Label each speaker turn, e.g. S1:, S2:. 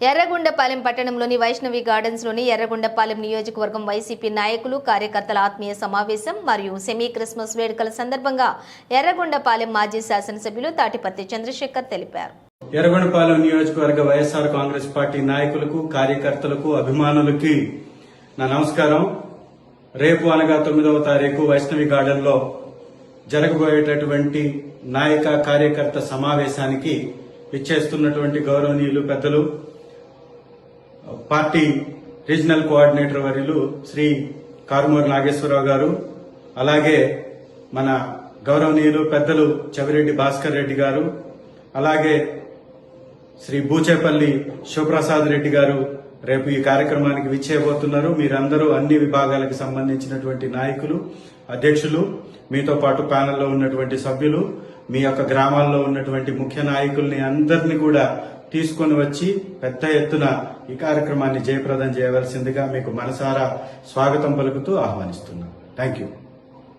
S1: ఎర్రగొండపాలెం పట్టణంలోని వైష్ణవి గార్డెన్స్లోని ఎర్రగొండపాలెం నియోజకవర్గం వైసీపీ నాయకులు కార్యకర్తల ఆత్మీయ సమావేశం మరియు సెమీ క్రిస్మస్ వేడుకల సందర్భంగా ఎర్రగొండపాలెం మాజీ శాసనసభ్యులు తాటిపత్తి చంద్రశేఖర్ తెలిపారు.
S2: ఎర్రగొండపాలెం నియోజకవర్గ వైఎస్ఆర్ కాంగ్రెస్ పార్టీ నాయకులకు కార్యకర్తలకు అభిమానులకి నా నమస్కారం. రేపు అనగా తొమ్మిదవ తారీఖు వైష్ణవి గార్డెన్లో జరగబోయేటటువంటి నాయక కార్యకర్త సమావేశానికి ఇచ్చేస్తున్నటువంటి గౌరవనీయులు పెద్దలు పార్టీ రీజనల్ కోఆర్డినేటర్ వర్యులు శ్రీ కారుమూరి నాగేశ్వరరావు గారు అలాగే మన గౌరవనీయులు పెద్దలు చవిరెడ్డి భాస్కర్ రెడ్డి గారు అలాగే శ్రీ బూచేపల్లి శివప్రసాద్ రెడ్డి గారు రేపు ఈ కార్యక్రమానికి విచ్చేయబోతున్నారు. మీరందరూ అన్ని విభాగాలకు సంబంధించినటువంటి నాయకులు అధ్యక్షులు మీతో పాటు ప్యానెల్లో ఉన్నటువంటి సభ్యులు మీ యొక్క గ్రామాల్లో ఉన్నటువంటి ముఖ్య నాయకుల్ని అందరినీ కూడా తీసుకొని వచ్చి పెద్ద ఎత్తున ఈ కార్యక్రమాన్ని జయప్రదం చేయవలసిందిగా మీకు మనసారా స్వాగతం పలుకుతూ ఆహ్వానిస్తున్నాను థ్యాంక్ యూ